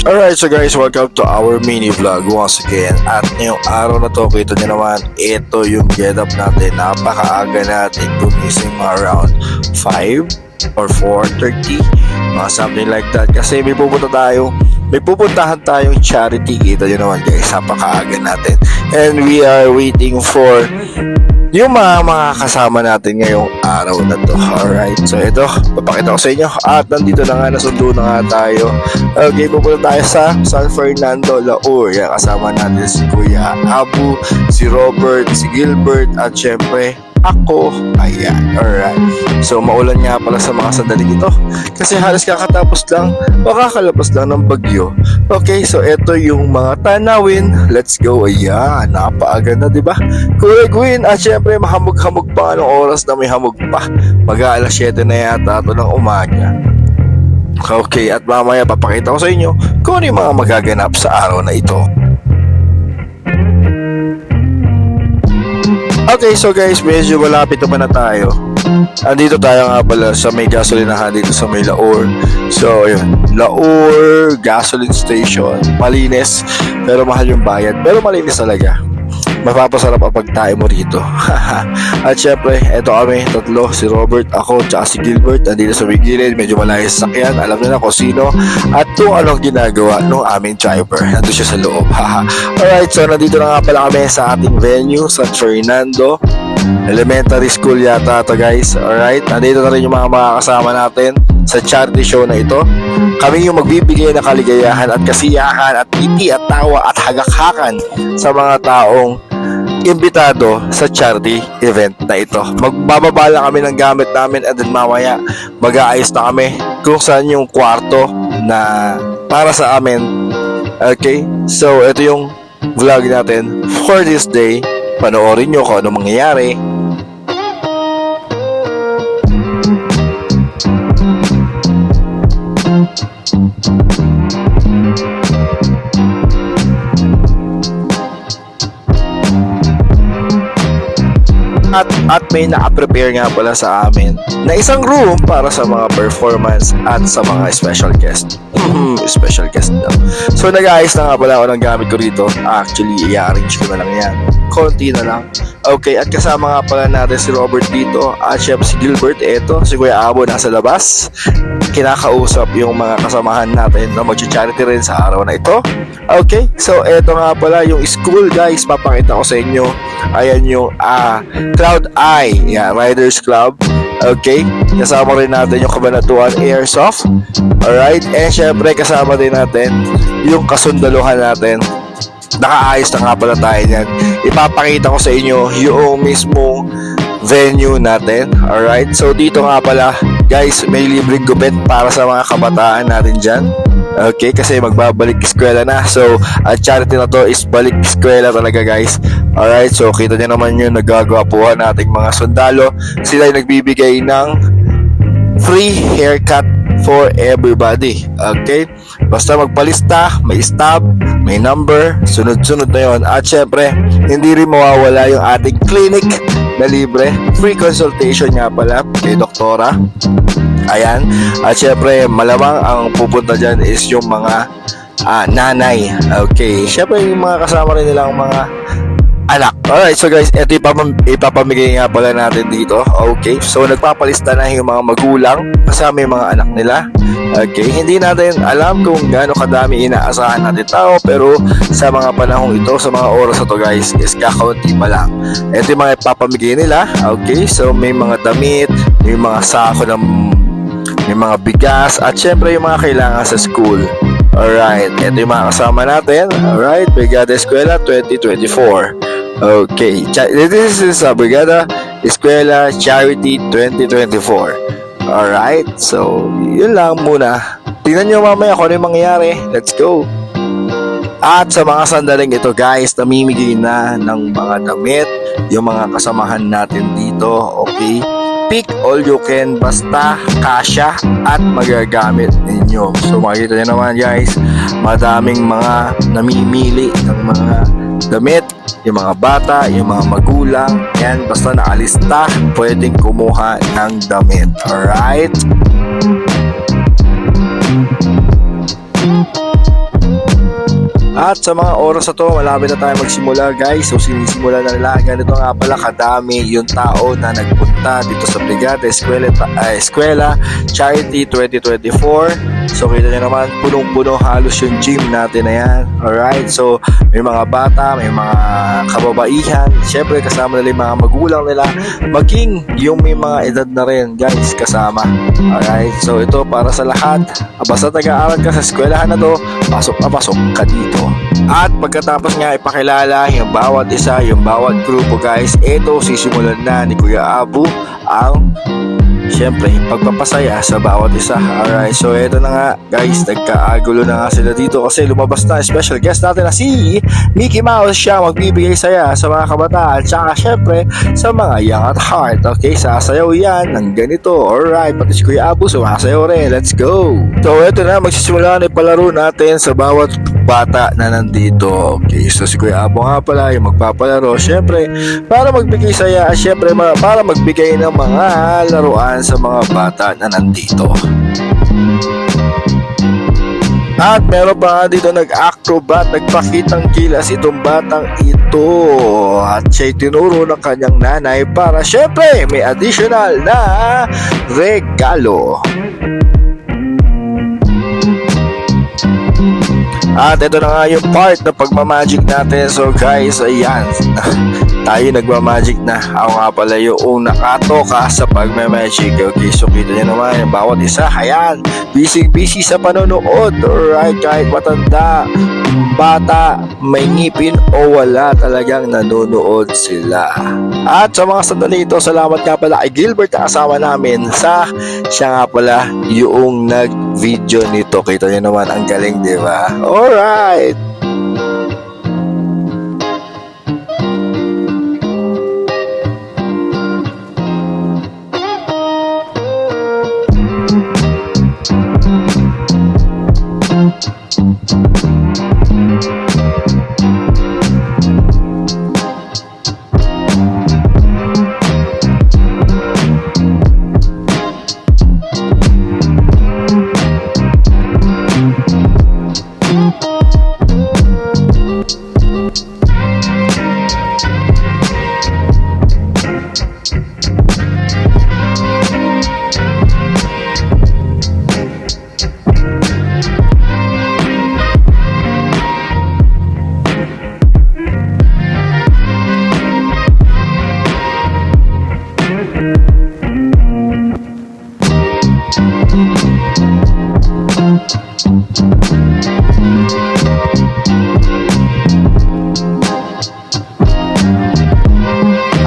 Alright, so guys, welcome to our mini vlog once again. At ngayong araw na to, kita nyo naman, ito yung get up natin. Napakaaga natin gumising around 5 or 4.30, mga something like that. Kasi may pupunta tayo, may pupuntahan tayong charity. Kita nyo naman guys, napakaaga natin. And we are waiting for yung mga mga kasama natin ngayong araw na to. Alright, so ito, papakita ko sa inyo. At nandito na nga, nasundo na nga tayo. Okay, pupunta tayo sa San Fernando, Laur. Yan, kasama natin si Kuya Abu, si Robert, si Gilbert, at syempre, ako. Ayan, alright. So, maulan nga pala sa mga sandaling ito. Kasi halos kakatapos lang, o kakalabas lang ng bagyo. Okay, so ito yung mga tanawin. Let's go. Ayan, napaaga na, di ba? Kuya Gwyn, at syempre, mahamog-hamog pa anong oras na may hamog pa. Mag-aalas 7 na yata ito ng umaga. Okay, at mamaya papakita ko sa inyo kung ano yung mga magaganap sa araw na ito. Okay, so guys, medyo malapit naman na tayo. Andito tayo nga pala sa may gasolinahan dito sa may Laor. So, yun. Laor Gasoline Station. Malinis, pero mahal yung bayad. Pero malinis talaga. Mapapasarap ang pagtae mo rito. At syempre, eto kami, tatlo, si Robert, ako, tsaka si Gilbert, nandito sa may medyo malayo sa sakyan, alam na na kung sino, at kung anong ginagawa ng aming driver. Nandito siya sa loob. Alright, so nandito na nga pala kami sa ating venue, San Fernando. Elementary school yata to guys. Alright, nandito na rin yung mga makakasama natin sa charity show na ito. Kami yung magbibigay ng kaligayahan at kasiyahan at ngiti at tawa at hagakhakan sa mga taong imbitado sa charity event na ito. Magbababa lang kami ng gamit namin at then mamaya mag-aayos na kami kung saan yung kwarto na para sa amin. Okay? So, ito yung vlog natin for this day. Panoorin nyo kung ano mangyayari. At, at may naka-prepare nga pala sa amin na isang room para sa mga performance at sa mga special guest. special guest daw. So nag-ayos na nga pala ako ng gamit ko rito. Actually, i-arrange ko na lang yan. Konti na lang. Okay, at kasama nga pala natin si Robert dito at syempre si Gilbert. Eto, si Kuya Abo nasa labas. Kinakausap yung mga kasamahan natin na mag-charity rin sa araw na ito. Okay, so eto nga pala yung school guys. Papakita ko sa inyo. Ayan yung ah, Cloud Eye, yeah, Riders Club. Okay, kasama rin natin yung Kabanatuan Airsoft. Alright, and syempre kasama din natin yung kasundaluhan natin. Nakaayos na nga pala tayo niyan. Ipapakita ko sa inyo yung mismo venue natin. Alright, so dito nga pala, guys, may libreng gupit para sa mga kabataan natin dyan. Okay, kasi magbabalik eskwela na. So, at charity na to is balik eskwela talaga guys. Alright, so kita niyo naman yun, nagagawa po nating mga sundalo. Sila yung nagbibigay ng free haircut for everybody. Okay? Basta magpalista, may stop, may number, sunod-sunod na yon. At syempre, hindi rin mawawala yung ating clinic na libre. Free consultation nga pala kay doktora. Ayan. At syempre, malamang ang pupunta dyan is yung mga ah, nanay. Okay. Syempre, yung mga kasama rin nilang mga anak. Alright, so guys, ito ipapam ipapamigay nga pala natin dito. Okay, so nagpapalista na yung mga magulang kasama yung mga anak nila. Okay, hindi natin alam kung gaano kadami inaasahan natin tao pero sa mga panahong ito, sa mga oras na to guys, is kakaunti pa lang. Ito yung mga ipapamigay nila. Okay, so may mga damit, may mga sako ng may mga bigas at syempre yung mga kailangan sa school. Alright, ito yung mga kasama natin. Alright, Brigada Eskwela 2024. Okay, this is sa Brigada Eskwela Charity 2024. Alright, so yun lang muna. Tingnan nyo mamaya kung ano yung mangyayari. Let's go! At sa mga sandaling ito guys, namimigay na ng mga damit yung mga kasamahan natin dito, okay? Pick all you can basta kasya at magagamit ninyo. So makikita nyo naman guys, madaming mga namimili ng mga damit, yung mga bata, yung mga magulang, yan, basta nakalista, pwedeng kumuha ng damit. Alright? At sa mga oras na to, malapit na tayo magsimula guys. So sinisimula na nila. Ganito nga pala kadami yung tao na nagpunta dito sa Brigada Eskwela, uh, Eskwela Charity 2024. So kita nyo naman, punong-puno halos yung gym natin na yan. Alright, so may mga bata, may mga kababaihan. Siyempre kasama nila yung mga magulang nila. Maging yung may mga edad na rin guys kasama. Alright, so ito para sa lahat. Basta nag-aaral ka sa eskwelahan na to, pasok na pasok ka dito. At pagkatapos nga ipakilala yung bawat isa, yung bawat grupo guys, ito sisimulan na ni Kuya Abu ang Siyempre, pagpapasaya sa bawat isa. Alright, so ito na nga guys, nagkaagulo na nga sila dito kasi lumabas na special guest natin na si Mickey Mouse. Siya magbibigay saya sa mga kabataan, tsaka siyempre sa mga young at heart. Okay, sasayaw yan ng ganito. Alright, pati si Kuya Abu sumasayaw rin. Let's go! So ito na, magsisimula na ipalaro natin sa bawat bata na nandito. Okay, so si Kuya Abo nga pala yung magpapalaro. Siyempre, para magbigay saya, siyempre para magbigay ng mga laruan sa mga bata na nandito. At meron pa nga dito nag-acrobat, nagpakitang kilas itong batang ito. At siya'y tinuro ng kanyang nanay para syempre may additional na regalo. At ito na nga yung part na pagmamagic natin. So guys, ayan. Tayo nagmamagic na. Ako nga pala yung nakatoka sa pagmamagic. Okay, so kita nyo naman yung bawat isa. Ayan, busy-busy sa panonood. Alright, kahit matanda, bata, may ngipin o wala talagang nanonood sila. At sa mga sandali ito, salamat nga pala kay Gilbert na kasama namin sa siya nga pala yung nag-video nito. Kita nyo naman, ang galing, di ba? Alright!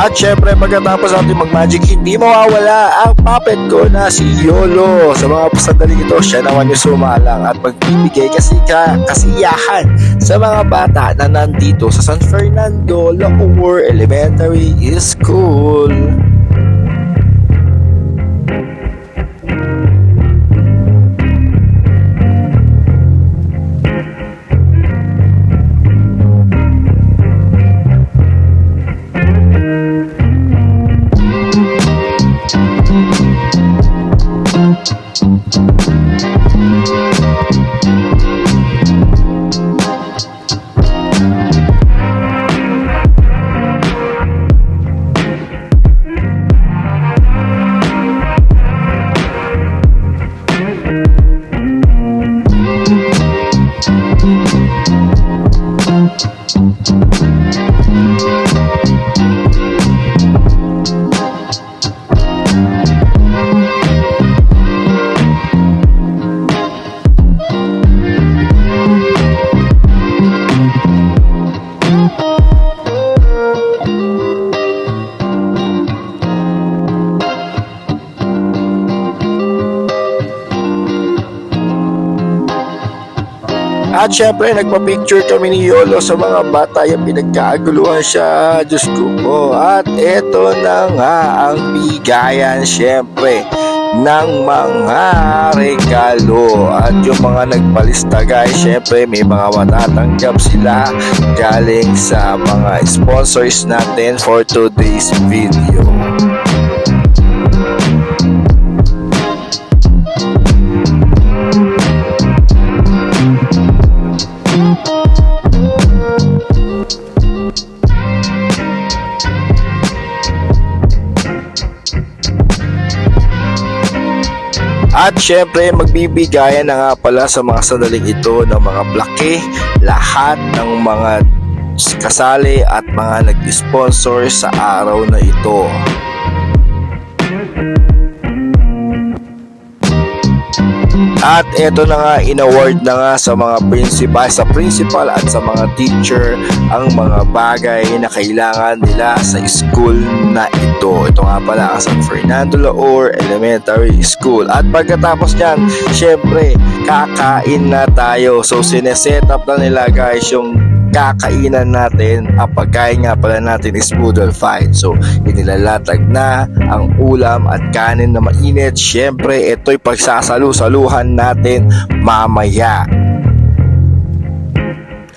At syempre pagkatapos natin mag-magic, hindi mawawala ang puppet ko na si Yolo. Sa mga sandaling ito, siya naman yung sumalang at magbibigay kasi ka, kasiyahan sa mga bata na nandito sa San Fernando Lacour Elementary School. At syempre, nagpa-picture kami ni Yolo sa mga bata yung pinagkaguluhan siya. Diyos ko po. At eto na nga ang bigayan syempre ng mga regalo at yung mga nagpalista guys syempre may mga matatanggap sila galing sa mga sponsors natin for today's video At syempre, magbibigayan na nga pala sa mga sandaling ito ng mga blake lahat ng mga kasali at mga nag-sponsor sa araw na ito. At eto na nga, in-award na nga sa mga principal, sa principal at sa mga teacher ang mga bagay na kailangan nila sa school na ito. Ito nga pala ang San Fernando Laor Elementary School. At pagkatapos niyan, syempre, kakain na tayo. So, sineset up na nila guys yung kakainan natin. Ang pagkain nga pala natin is noodle fight so inilalatag na ang ulam at kanin na mainit. Syempre ito'y pagsasalu-saluhan natin mamaya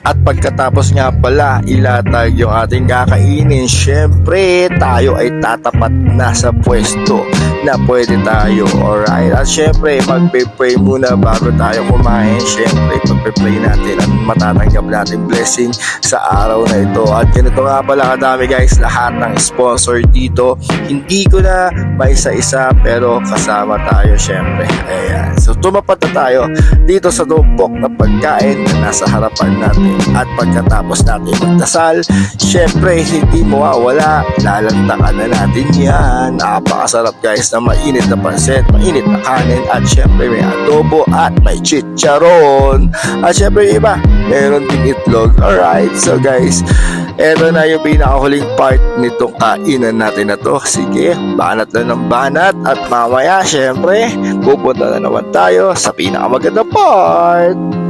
at pagkatapos nga pala ilatag yung ating kakainin, syempre tayo ay tatapat na sa pwesto na pwede tayo. Alright? At syempre magpe-pray muna bago tayo kumain. Syempre pagpe-pray natin at matatanggap natin blessing sa araw na ito. At ganito nga pala kadami guys, lahat ng sponsor dito. Hindi ko na maisa-isa pero kasama tayo syempre. Ayan. So tumapat na tayo dito sa tumpok na pagkain na nasa harapan natin. At pagkatapos natin magdasal, syempre hindi mawawala, lalantakan na natin yan. Napakasarap guys na mainit na pansit, mainit na kanin at syempre may adobo at may chicharon. At syempre iba, meron din itlog. Alright, so guys, eto na yung pinakahuling part nitong kainan natin na to. Sige, banat na ng banat at mamaya syempre, pupunta na naman tayo sa pinakamaganda part.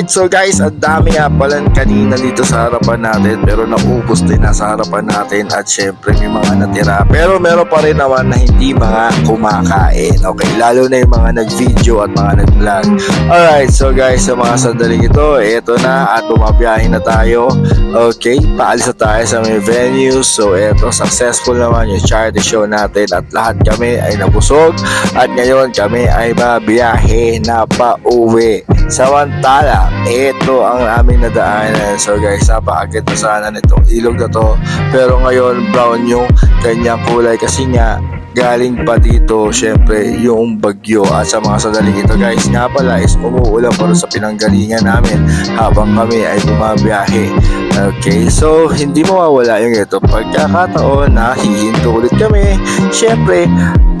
Alright, so guys, ang dami nga pala kanina dito sa harapan natin pero naubos din nasa harapan natin at syempre may mga natira. Pero meron pa rin naman na hindi mga kumakain. Okay, lalo na yung mga nag-video at mga nag-vlog. Alright, so guys, sa mga sandaling ito, eto na at bumabiyahe na tayo. Okay, paalis na tayo sa may venue. So eto, successful naman yung charity show natin at lahat kami ay nabusog at ngayon kami ay babiyahe na pa uwi. Samantala, ito ang aming nadaanan. So guys, napakagit na sana nitong ilog na to. Pero ngayon, brown yung kanyang kulay kasi nga galing pa dito syempre yung bagyo at sa mga sadaling ito guys nga pala is umuulan pa sa pinanggalingan namin habang kami ay bumabiyahe okay so hindi mawawala yung ito pagkakataon na hihinto ulit kami syempre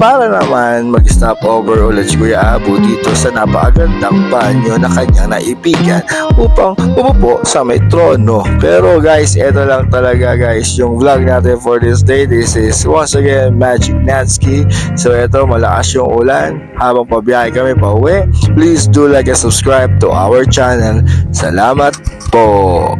para naman mag-stop over ulit si Kuya Abu dito sa napakagandang banyo na kanyang naibigan upang umupo sa may trono. Pero guys, ito lang talaga guys yung vlog natin for this day. This is once again Magic Natsky. So ito, malakas yung ulan. Habang pabiyahe kami pa uwi, please do like and subscribe to our channel. Salamat po!